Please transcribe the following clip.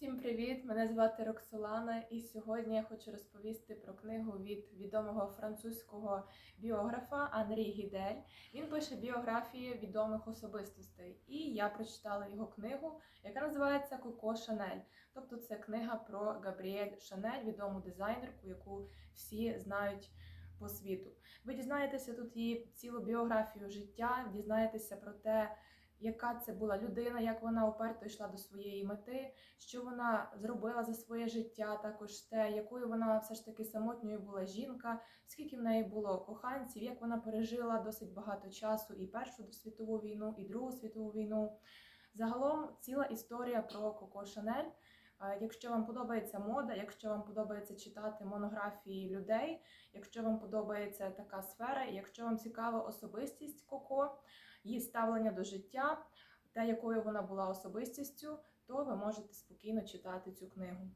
Всім привіт! Мене звати Роксолана, і сьогодні я хочу розповісти про книгу від відомого французького біографа Анрі Гідель. Він пише біографії відомих особистостей, і я прочитала його книгу, яка називається Коко Шанель. Тобто, це книга про Габріель Шанель, відому дизайнерку, яку всі знають по світу. Ви дізнаєтеся тут її цілу біографію життя, дізнаєтеся про те, яка це була людина, як вона уперто йшла до своєї мети, що вона зробила за своє життя, також те, якою вона все ж таки самотньою була жінка, скільки в неї було коханців, як вона пережила досить багато часу і Першу світову війну, і Другу світову війну. Загалом ціла історія про Коко Шанель. Якщо вам подобається мода, якщо вам подобається читати монографії людей, якщо вам подобається така сфера, якщо вам цікава особистість Коко, її ставлення до життя, те, якою вона була особистістю, то ви можете спокійно читати цю книгу.